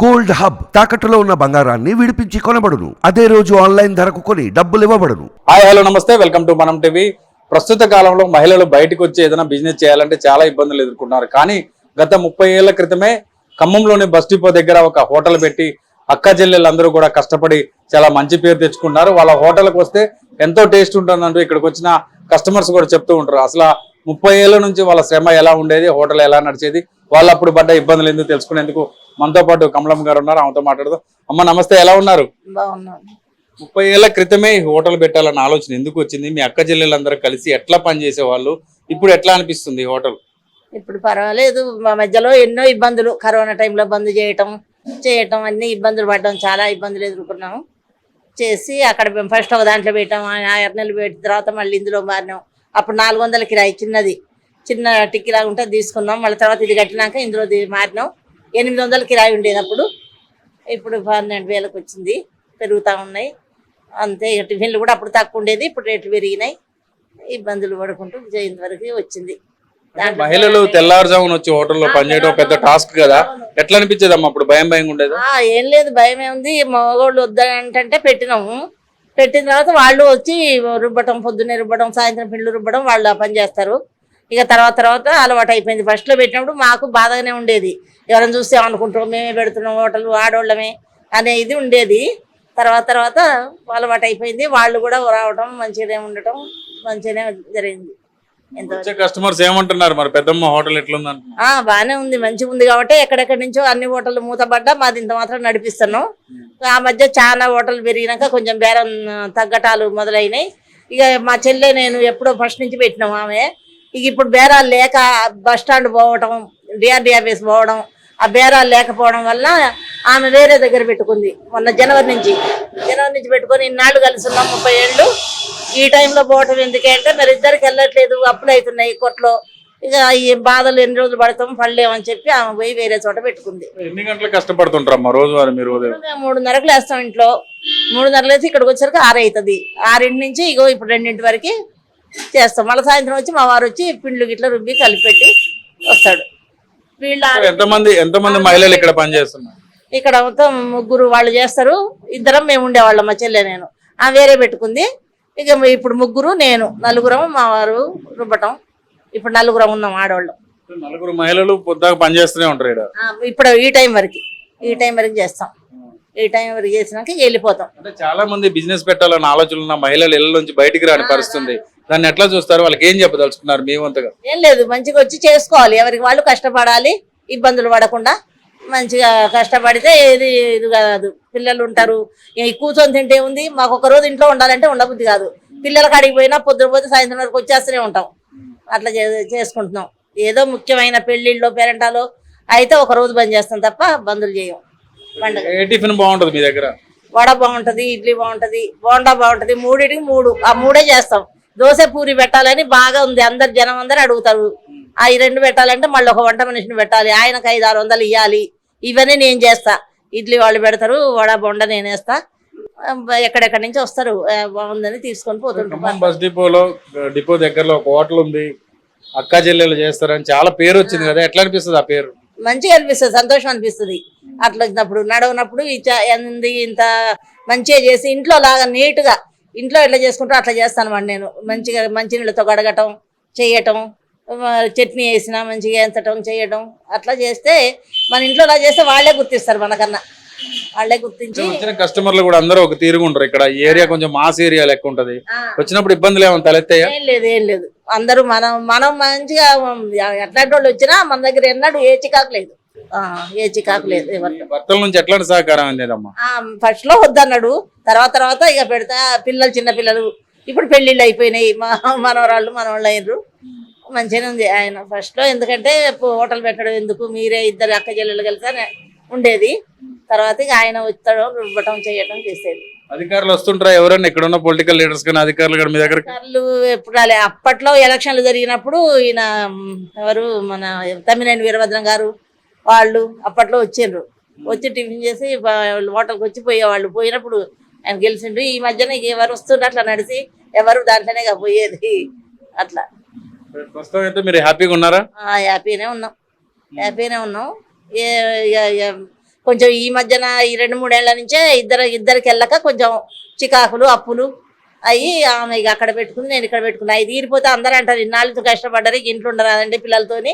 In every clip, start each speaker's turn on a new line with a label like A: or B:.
A: Gold hub తాకట్టులో ఉన్న బంగారాన్ని విడిపించి కొనబడును. అదే రోజు ఆన్లైన్ ధరకు కొని డబ్బులు ఇవ్వబడును.
B: హాయ్ హలో నమస్తే. Welcome to Manam TV. ప్రస్తుత కాలంలో మహిళలు బయటకు వచ్చి ఏదైనా బిజినెస్ చేయాలంటే చాలా ఇబ్బందులు ఎదుర్కొన్నారు కానీ గత ముప్పై ఏళ్ళ క్రితమే ఖమ్మంలోని బస్ డిపో దగ్గర ఒక హోటల్ పెట్టి అక్క చెల్లెళ్ళందరూ కూడా కష్టపడి చాలా మంచి పేరు తెచ్చుకున్నారు. వాళ్ళ హోటల్కి వస్తే ఎంతో టేస్ట్ ఉంటుందంటూ ఇక్కడికి వచ్చిన కస్టమర్స్ కూడా చెప్తూ ఉంటారు. అసలు ముప్పై ఏళ్ళ నుంచి వాళ్ళ శ్రమ ఎలా ఉండేది హోటల్ ఎలా నడిచేది వాళ్ళు అప్పుడు పడ్డ ఇబ్బందులు ఎందుకు తెలుసుకునేందుకు మనతో పాటు కమలమ్మ గారు ఉన్నారు ఆమెతో మాట్లాడదాం. అమ్మ నమస్తే ఎలా ఉన్నారు? ముప్పై ఏళ్ళ క్రితమే హోటల్ పెట్టాలన్న ఆలోచన ఎందుకు వచ్చింది? మీ అక్క చెల్లెలందరూ కలిసి ఎట్లా పనిచేసేవాళ్ళు? ఇప్పుడు ఎట్లా అనిపిస్తుంది హోటల్?
C: ఇప్పుడు పర్వాలేదు. మా మధ్యలో ఎన్నో ఇబ్బందులు. కరోనా టైంలో బంద్ చేయటం చేయటం అన్ని ఇబ్బందులు పడ్డాం. చాలా ఇబ్బందులు ఎదుర్కొన్నాం. చేసి అక్కడ ఫస్ట్ ఒక దాంట్లో పెట్టాం. ఆ ఆరు నెలలు పెట్టిన తర్వాత మళ్ళీ ఇందులో మారినాం. అప్పుడు నాలుగు వందల కిరాయి చిన్నది. చిన్న టిక్కిలాగా ఉంటే తీసుకున్నాం. మళ్ళీ తర్వాత ఇది కట్టినాక ఇందులో మారినాం. ఎనిమిది వందల కిరాయి ఉండేది అప్పుడు ఇప్పుడు పన్నెండు వేలకు వచ్చింది. పెరుగుతూ ఉన్నాయి. అంతే ఇక టిఫిన్లు కూడా అప్పుడు తక్కువ ఉండేది. ఇప్పుడు రేట్లు పెరిగినాయి. ఇబ్బందులు పడుకుంటూ జయంతి వరకు వచ్చింది.
B: మహిళలు తెల్లారుజామున వచ్చి హోటల్లో పనిచేయడం పెద్ద టాస్క్ కదా. ఎట్లా అనిపించేది అమ్మ అప్పుడు? భయం భయం ఉండేది?
C: ఏం లేదు. భయమే ఉంది. మగవాళ్ళు వద్దంటే పెట్టినాము. పెట్టిన తర్వాత వాళ్ళు వచ్చి రుబ్బటం పొద్దున్నే రుబ్బడం సాయంత్రం పిండ్లు రుబ్బడం వాళ్ళు ఆ పని చేస్తారు. ఇక తర్వాత తర్వాత అలవాటు అయిపోయింది. ఫస్ట్లో పెట్టినప్పుడు మాకు బాధగానే ఉండేది. ఎవరైనా చూస్తే అనుకుంటాం మేమే పెడుతున్నాం హోటల్ ఆడోళ్ళమే అనే ఇది ఉండేది. తర్వాత తర్వాత అలవాటు అయిపోయింది. వాళ్ళు కూడా రావడం మంచిగానే ఉండటం మంచిగానే జరిగింది.
B: వచ్చే కస్టమర్స్ ఏమంటున్నారు? మరి పెద్దమ్మ హోటల్ ఎట్లుందని
C: ఆ బాగానే ఉంది మంచిగా ఉంది కాబట్టి ఎక్కడెక్కడి నుంచో అన్ని హోటళ్ళు మూతపడ్డా మాది ఇంత మాత్రం నడిపిస్తున్నాం. ఆ మధ్య చాలా హోటల్ పెరిగినాక కొంచెం బేరం తగ్గటాలు మొదలైనాయి. ఇక మా చెల్లె నేను ఎప్పుడో ఫస్ట్ నుంచి పెట్టినాం ఆమె. ఇక ఇప్పుడు బేరాలు లేక బస్ స్టాండ్ పోవడం డిఆర్డి ఆఫీస్ పోవడం ఆ బేరాలు లేకపోవడం వల్ల ఆమె వేరే దగ్గర పెట్టుకుంది. మొన్న జనవరి నుంచి. జనవరి నుంచి పెట్టుకొని ఇన్నాళ్ళు కలిసి ఉన్నాం ముప్పై ఏళ్ళు. ఈ టైంలో పోవటం ఎందుకంటే మరి ఇద్దరికి వెళ్ళట్లేదు అప్పులు అవుతున్నాయి కొట్లో ఇక ఈ బాధలు ఎన్ని రోజులు పడతాం పడలేమని చెప్పి ఆమె పోయి వేరే చోట పెట్టుకుంది.
B: ఎన్ని గంటలు కష్టపడుతుంటారమ్మా రోజువారీ మీరు ఉదయం?
C: మేము మూడున్నరకు లేస్తాం ఇంట్లో. మూడున్నర లేచి ఇక్కడికి వచ్చరికి ఆరు అవుతుంది ఆరింటి నుంచి ఇగో ఇప్పుడు రెండింటి వరకు చేస్తాం. మళ్ళీ సాయంత్రం వచ్చి మా వారు వచ్చి పిండ్లు గిట్ల రుబ్బి కలిపెట్టి వస్తాడు. వీళ్ళు ఆరు-
B: ఎంతమంది ఎంతమంది మహిళలు ఇక్కడ పనిచేస్తున్నారు?
C: ఇక్కడ మొత్తం ముగ్గురు వాళ్ళు చేస్తారు. ఇద్దరం మేము ఉండేవాళ్ళం మా చెల్లె నేను. ఆ వేరే పెట్టుకుంది. ఇక ఇప్పుడు ముగ్గురు నేను నలుగురం మా వారు రుబ్బటం. ఇప్పుడు నలుగురం ఉన్నాం ఆడవాళ్ళం.
B: నలుగురు మహిళలు పొద్దాక పనిచేస్తూనే ఉంటారు ఇక్కడ?
C: ఇప్పుడు ఈ టైం వరకు ఈ టైం వరకు చేస్తాం. ఈ టైం వరకు చేసినాక వెళ్ళిపోతాం.
B: అంటే చాలా మంది బిజినెస్ పెట్టాలన్న ఆలోచన ఉన్న మహిళలు ఇళ్ళ నుంచి బయటికి రాని పరిస్థితుంది. దాన్ని ఎట్లా చూస్తారు? వాళ్ళకి ఏం చెప్పదలుచుకున్నారు మీ వంతుగా
C: ఏం లేదు మంచిగా వచ్చి చేసుకోవాలి. ఎవరికి వాళ్ళు కష్టపడాలి ఇబ్బందులు పడకుండా మంచిగా కష్టపడితే ఏది ఇది కాదు. పిల్లలు ఉంటారు. ఈ కూర్చొని తింటే ఉంది మాకు ఒక రోజు ఇంట్లో ఉండాలంటే ఉండబుద్ధి కాదు. పిల్లల కాడికి పోయినా పొద్దున పోతే సాయంత్రం వరకు వచ్చేస్తూనే ఉంటాం. అట్లా చేసుకుంటున్నాం. ఏదో ముఖ్యమైన పెళ్ళిళ్ళు పేరెంటాలు అయితే ఒక రోజు బంద్ చేస్తాం తప్ప బందులు చేయం పండుగ.
B: టిఫిన్ బాగుంటుంది మీ దగ్గర?
C: వడ బాగుంటది ఇడ్లీ బాగుంటది బోండా బాగుంటది మూడింటికి మూడు. ఆ మూడే చేస్తాం. దోశ పూరి పెట్టాలని బాగా ఉంది. అందరు జనం అందరు అడుగుతారు. ఆ ఈ రెండు పెట్టాలంటే మళ్ళీ ఒక వంట మనిషిని పెట్టాలి. ఆయనకు ఐదు ఆరు వందలు ఇవ్వాలి ఇవన్నీ నేను చేస్తా. ఇడ్లీ వాళ్ళు పెడతారు వడ బొండ నేను వేస్తా. ఆ, ఎక్కడెక్కడి నుంచి వస్తారు బాగుందని తీసుకొని పోతుంటారు.
B: బస్ డిపోలో డిపో దగ్గరలో ఒక హోటల్ ఉంది. అక్క చెల్లెలు చేస్తారని చాలా పేరు వచ్చింది కదా. ఎట్లా అనిపిస్తుంది ఆ పేరు?
C: మంచిగా అనిపిస్తుంది సంతోషం అనిపిస్తుంది. అట్లా వచ్చినప్పుడు నడవనప్పుడు ఇంత మంచిగా చేసి ఇంట్లో లాగా నీట్గా ఇంట్లో ఎట్లా చేసుకుంటారో అట్లా చేస్తాను నేను. మంచిగా మంచినీళ్ళతో గడగటం చేయటం చట్నీ వేసిన మంచిగా ఎంచటం చేయటం అట్లా చేస్తే మన ఇంట్లో అలా చేస్తే వాళ్ళే గుర్తిస్తారు మనకన్నా. వాళ్ళే గుర్తించి
B: వచ్చిన కస్టమర్లు కూడా అందరూ ఒక తీరుగా ఉంటారు. ఇక్కడ ఏరియా కొంచెం మాస్ ఏరియా లెక్క ఉంటది. వచ్చినప్పుడు ఇబ్బందులు ఏమైనా తలెత్తాయా?
C: ఏం లేదు ఏం లేదు. అందరూ మనం మనం మంచిగా ఎట్లాంటి వాళ్ళు వచ్చినా మన దగ్గర ఎన్నడూ ఏ చికాకు లేదు. ఏ చికాకు లేదు ఎవరితో
B: భర్తల నుంచి ఎట్లాంటి సహకారం
C: ఫస్ట్లో వద్దన్నాడు. తర్వాత తర్వాత ఇక పెడతా పిల్లలు చిన్న పిల్లలు. ఇప్పుడు పెళ్ళిళ్ళు అయిపోయినాయి. మా మనవరాళ్ళు మనవాళ్ళు అయినరు. మంచిగానే ఉంది ఆయన ఫస్ట్లో. ఎందుకంటే హోటల్ పెట్టడం ఎందుకు? మీరే ఇద్దరు అక్క చెల్లెలు కలిసి ఉండేది. తర్వాత ఇక ఆయన వచ్చాడు రుబ్బటం చేయటం చేసేది.
B: అధికారులు వస్తుంటారా? ఎవరైనా ఇక్కడ ఉన్న పొలిటికల్ లీడర్స్ కానీ అధికారులు కానీ మీ దగ్గర
C: అధికారులు ఎప్పుడు రాలే. అప్పట్లో ఎలక్షన్లు జరిగినప్పుడు ఈయన ఎవరు? మన తమ్మినేని వీరభద్రం గారు వాళ్ళు అప్పట్లో వచ్చిండ్రు. వచ్చి టిఫిన్ చేసి హోటల్కి వచ్చి పోయేవాళ్ళు పోయినప్పుడు ఆయన గెలిచిండు ఈ మధ్యన ఎవరు వస్తుండ్రు అట్లా నడిచి ఎవరు దాంట్లోనే పోయేది. అట్లా.
B: ప్రస్తుతం అయితే మీరు హ్యాపీగా ఉన్నారా?
C: హ్యాపీనే ఉన్నాం. హ్యాపీనే ఉన్నాం. ఏ కొంచెం ఈ మధ్యన ఈ రెండు మూడేళ్ళ నుంచే ఇద్దరు ఇద్దరికి వెళ్ళక కొంచెం చికాకులు అప్పులు అయ్యి ఆమె ఇక అక్కడ పెట్టుకుంది నేను ఇక్కడ పెట్టుకున్నా అది తీరిపోతే అందరూ అంటారు ఇన్నాళ్ళతో కష్టపడ్డారు ఇంట్లో ఉండరాదండి పిల్లలతోని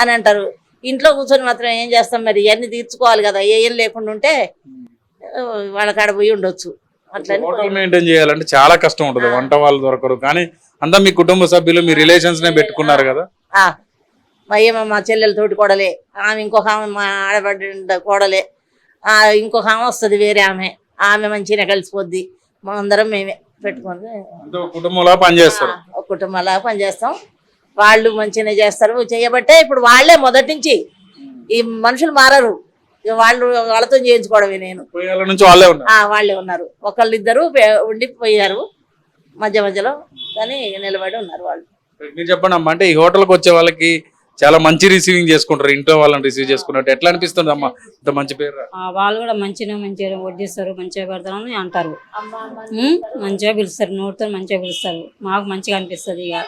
C: అని అంటారు. ఇంట్లో కూర్చొని మాత్రం ఏం చేస్తాం మరి? ఇవన్నీ తీర్చుకోవాలి కదా. ఏం లేకుండా ఉంటే వాళ్ళ కాడ పోయి ఉండొచ్చు.
B: హోటల్ మెయింటైన్ చేయాలంటే చాలా కష్టం ఉంటుంది. వంట వాళ్ళు దొరకరు. కానీ అంతా మీ కుటుంబ సభ్యులు మీ రిలేషన్స్ నే పెట్టుకున్నారు కదా.
C: ఆ, మా చెల్లెల తోటి కోడలే. ఆమె ఇంకొక ఆమె మా ఆడబడ్డ కోడలే. ఇంకొక ఆమె వస్తుంది వేరే ఆమె. ఆమె మంచిగా కలిసిపోద్ది. మా అందరం మేమే పెట్టుకొని
B: కుటుంబంలో
C: ఒక కుటుంబంలా పనిచేస్తాం. వాళ్ళు మంచిగానే చేస్తారు. చేయబట్టే ఇప్పుడు వాళ్ళే మొదటి నుంచి ఈ మనుషులు మారరు. వాళ్ళు వాళ్ళతో చేయించుకోవడమే నేను.
B: వాళ్ళే ఉన్నారు.
C: ఉన్నారు. ఒకళ్ళిద్దరు పే- ఉండిపోయారు మధ్య మధ్యలో కానీ నిలబడి ఉన్నారు వాళ్ళు.
B: మీరు చెప్పండి అమ్మా అంటే ఈ హోటల్కి వచ్చే వాళ్ళకి చాలా మంచి రిసీవింగ్ చేసుకుంటారు. ఇంట్లో వాళ్ళని రిసీవ్ చేసుకున్నట్టు ఎట్లా అనిపిస్తుంది అమ్మా? ఇంత మంచి పేరు
D: వాళ్ళు కూడా మంచిగా మంచిగా వడ్డిస్తారు మంచిగా పెడతారని అంటారు. ఉమ్, మంచిగా పిలుస్తారు నోటితో మంచిగా పిలుస్తారు. మాకు మంచిగా అనిపిస్తుంది ఇక.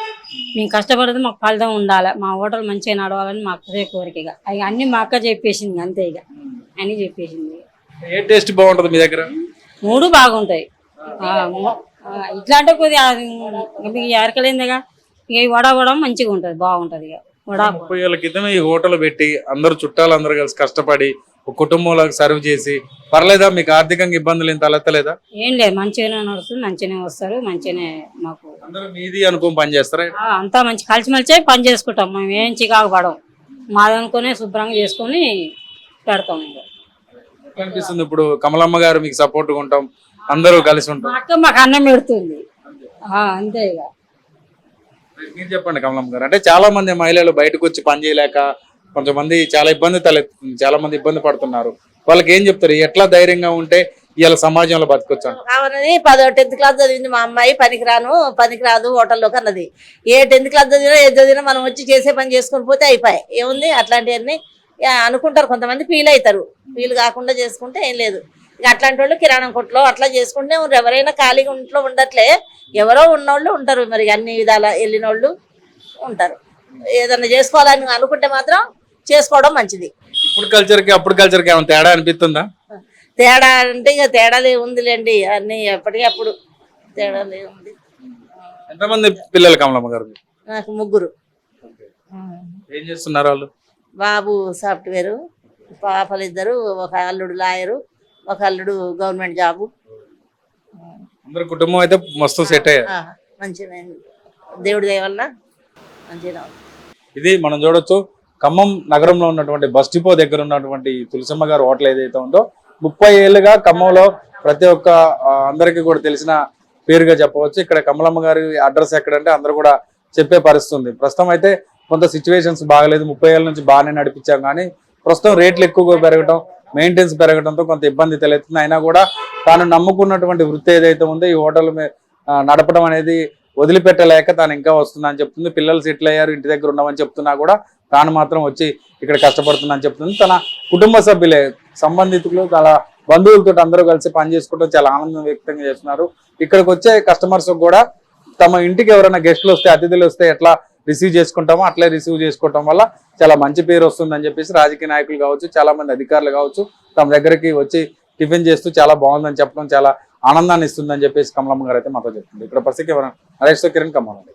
D: మేము కష్టపడితే మాకు ఫలితం ఉండాలి. మా హోటల్ మంచిగా నడవాలని మాకు అదే కోరిక ఇక. అన్ని మా అక్క చెప్పేసింది అంతే ఇక. అన్ని చెప్పేసింది
B: ఏ టేస్ట్ బాగుంటుంది మీ దగ్గర?
D: మూడు బాగుంటాయి. ము- ఇట్లా అంటే కొద్దిగా మీకు ఎరకలేందిగా ఇక వడ కూడా మంచిగా ఉంటుంది బాగుంటుంది ఇక.
B: ముప్పై ఏళ్ళ క్రితం ఈ హోటల్ పెట్టి అందరు చుట్టాలు అందరూ కలిసి కష్టపడి ఒక కుటుంబంలో సర్వ్ చేసి పర్లేదా? మీకు ఆర్థికంగా ఇబ్బందులు ఏం తలెత్తలేదా?
D: ఏం లేదు మంచిగానే నడుస్తుంది మంచిగానే వస్తారు మంచిగానే మాకు
B: అందరూ మీది అనుకోని పని చేస్తారా?
D: ఆ, అంతా మంచి కలిసిమెలిసే పని చేసుకుంటాం మేము ఏం చికాకు పడం మాదనుకునే శుభ్రంగా చేసుకొని పెడతాం ఇంకా.
B: ఎట్లా అనిపిస్తుంది ఇప్పుడు? కమలమ్మ గారు మీకు సపోర్ట్ ఉంటాం అందరూ కలిసి ఉంటాం.
D: అక్క మాకు అన్నం పెడుతుంది. ఆ, అంతే ఇక.
B: మీరు చెప్పండి కమలమ్మ గారు. అంటే చాలా మంది మహిళలు బయటకు వచ్చి పని చేయలేక కొంతమంది చాలా ఇబ్బంది తలెత్తుంది చాలా మంది ఇబ్బంది పడుతున్నారు. వాళ్ళకి ఏం చెప్తారు? ఎట్లా ధైర్యంగా ఉంటే ఇవాళ సమాజంలో బతకొచ్చు?
C: అవునది పదో టెన్త్ క్లాస్ చదివింది మా అమ్మాయి పనికిరాను పనికిరాదు హోటల్లోకి అన్నది. ఏ టెన్త్ క్లాస్ చదివినా ఏ చదివినా మనం వచ్చి చేసే పని చేసుకొని పోతే అయిపోయాయి. ఏముంది? అట్లాంటివన్నీ అనుకుంటారు కొంతమంది ఫీల్ అవుతారు. ఫీల్ కాకుండా చేసుకుంటే ఏం లేదు. ఇక అట్లాంటి వాళ్ళు కిరాణం కొట్లో అట్లా చేసుకుంటే. ఎవరైనా ఖాళీగా ఇంట్లో ఉండట్లే ఎవరో ఉన్నోళ్ళు ఉంటారు. మరి అన్ని విధాల వెళ్ళిన వాళ్ళు ఉంటారు. ఏదన్నా చేసుకోవాలని అనుకుంటే మాత్రం చేసుకోవడం మంచిది.
B: ఇప్పుడు కల్చర్కి అప్పుడు కల్చర్కి ఏమైనా తేడా అనిపిస్తుందా?
C: తేడా అంటే ఇక తేడాలే ఉందిలేండి. అన్ని ఎప్పటికప్పుడు తేడాలే ఉంది.
B: ఎంతమంది పిల్లలు కమలమ్మ గారు?
C: నాకు ముగ్గురు.
B: ఏం చేస్తున్నారు వాళ్ళు?
C: బాబు సాఫ్ట్వేరు పాపలు ఇద్దరు ఒక అల్లుడు లాయరు. ఒక అల్లుడు గవర్నమెంట్ జాబు.
B: అందరు కుటుంబం అయితే మస్తు సెట్ అయ్యారు.
C: మంచిగా దేవుడి దయ వల్ల మంచిగా.
B: ఇది మనం చూడొచ్చు. ఖమ్మం నగరంలో ఉన్నటువంటి బస్ డిపో దగ్గర ఉన్నటువంటి తులసమ్మ గారు హోటల్ ఏదైతే ఉందో ముప్పై ఏళ్ళుగా ఖమ్మంలో ప్రతి ఒక్క అందరికీ కూడా తెలిసిన పేరుగా చెప్పవచ్చు. ఇక్కడ కమలమ్మ గారి అడ్రస్ ఎక్కడంటే అందరూ కూడా చెప్పే పరిస్థితి ఉంది ప్రస్తుతం అయితే కొంత సిచ్యువేషన్స్ బాగలేదు. ముప్పై ఏళ్ళ నుంచి బాగానే నడిపించాం కానీ ప్రస్తుతం రేట్లు ఎక్కువగా పెరగడం మెయింటెన్స్ పెరగడంతో కొంత ఇబ్బంది తలెత్తుంది. అయినా కూడా తాను నమ్ముకున్నటువంటి వృత్తి ఏదైతే ఉందో ఈ హోటల్ నడపడం అనేది వదిలిపెట్టలేక తాను ఇంకా వస్తుందని చెప్తుంది. పిల్లలు సెటిల్ అయ్యారు ఇంటి దగ్గర ఉన్నామని చెప్తున్నా కూడా తాను మాత్రం వచ్చి ఇక్కడ కష్టపడుతుందని చెప్తుంది. తన కుటుంబ సభ్యులే సంబంధితులు తన బంధువులతో అందరూ కలిసి పని చేసుకోవడం చాలా ఆనందం వ్యక్తం చేస్తున్నారు. ఇక్కడికి వచ్చే కస్టమర్స్ కూడా తమ ఇంటికి ఎవరైనా గెస్టులు వస్తే అతిథులు వస్తే ఎట్లా రిసీవ్ చేసుకుంటామో అట్లే రిసీవ్ చేసుకోవటం వల్ల చాలా మంచి పేరు వస్తుందని చెప్పేసి రాజకీయ నాయకులు కావచ్చు చాలా మంది అధికారులు కావచ్చు తమ దగ్గరికి వచ్చి టిఫిన్ చేస్తూ చాలా బాగుందని చెప్పడం చాలా ఆనందాన్ని ఇస్తుందని చెప్పేసి కమలమ్మ గారు అయితే మాతో చెప్తుంది ఇక్కడ పరిస్థితి ఎవరైనా నరేష్ కిరణ్ కమ్మనండి